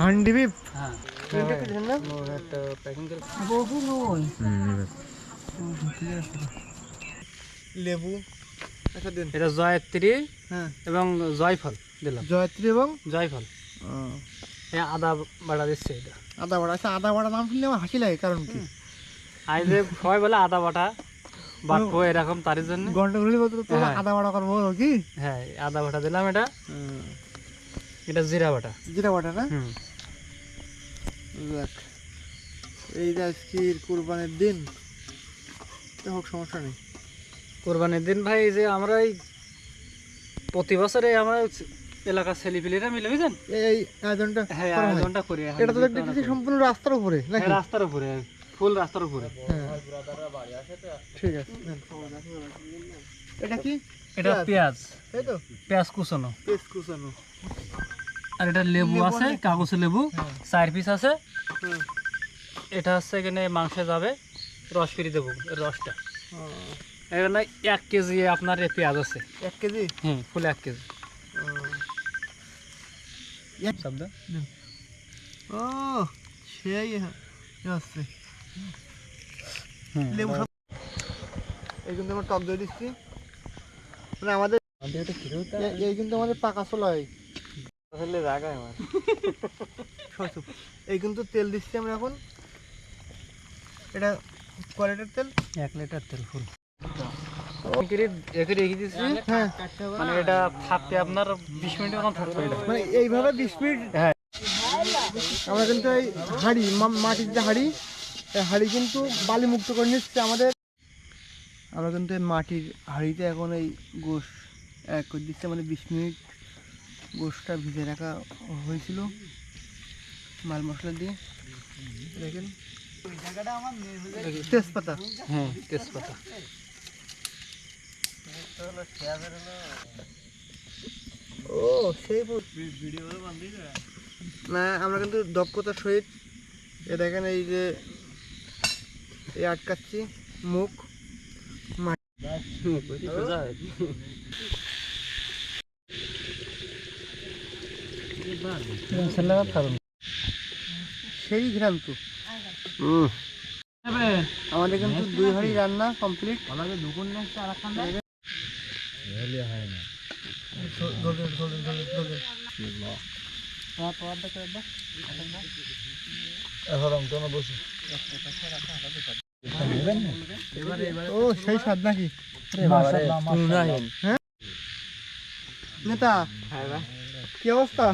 Handi beep হ্যাঁ। লেবু। এটা জয়ত্রী হ্যাঁ। এবং জয়ফল দিলাম। জয়ত্রী এবং? জয়ফল। আদা বাড়া দিচ্ছে এটা। আদা বাটা আচ্ছা আদা বাটা নাম শুনলে আমার হাসি লাগে কারণ কি? আইলে সবাই বলে আদা বাটা এরকম তার জন্য। তো হ্যাঁ। আদা বাটা করব কি? হ্যাঁ আদা বাটা দিলাম এটা। এটা জিরা বাটা। জিরা বাটা না? যাক এই যে আজকের কোরবানির দিন হোক সমস্যা নেই। কোরবানির দিন ভাই যে আমরা এই প্রতি বছরে আমরা এলাকার ছেলেপিলেরা মিলে বুঝছেন? এই- আয়োজনটা হ্যাঁ আয়োজনটা করি এটা তো দেখতেছি সম্পূর্ণ রাস্তার উপরে নাকি? হ্যাঁ, রাস্তার উপরে ফুল রাস্তার উপরে। হ্যাঁ। ঠিক আছে এটা কি? এটা পেঁয়াজ। এই তো? পেঁয়াজ কুচানো। পেস্ট কুচানো। আর এটা লেবু আছে? কাগজ লেবু। হ্যাঁ। চার পিস আছে। এটা হচ্ছে এখানে মাংসে যাবে রস ফিরি দেবো রসটা। এখানে এক কেজি আপনার পেঁয়াজ আছে। এক কেজি? হুম ফুল এক কেজি। ও, শব্দ? ও সেই হ্যাঁ, আছে লেবু এই কিন্তু আমার টক দই দিচ্ছি। মানে আমাদের এই কিন্তু আমাদের পাকা আমার। এই কিন্তু তেল দিচ্ছি আমরা এখন। এটা কোয়ালিটির তেল? এক লিটার তেল ফুল। রেখে দিচ্ছি। হ্যাঁ। মানে এটা থাকতে আপনার বিশ মিনিটের মতো থাকবে মানে এইভাবে বিশ মিনিট? হ্যাঁ। আমরা কিন্তু এই হাঁড়ি মাটির যে হাঁড়ি এই হাঁড়ি কিন্তু বালি মুক্ত করে নিচ্ছে আমাদের। আমরা কিন্তু এই মাটির হাঁড়িতে এখন এই গোশ এক করে দিচ্ছে মানে বিশ মিনিট। গোশটা ভিজে রাখা হয়েছিল মাল মশলা দিয়ে দেখেন তেজপাতা হুম তেজপাতা ও সেই না আমরা কিন্তু দক্ষতার সহিত এ দেখেন এই যে এই আটকাচ্ছি মুখ সেই ঘ্রান্ত আমাদের কিন্তু দুই হাঁড়ি রান্না কমপ্লিট ও সেই স্বাদ নাকি? হ্যাঁ? নেতা কি অবস্থা?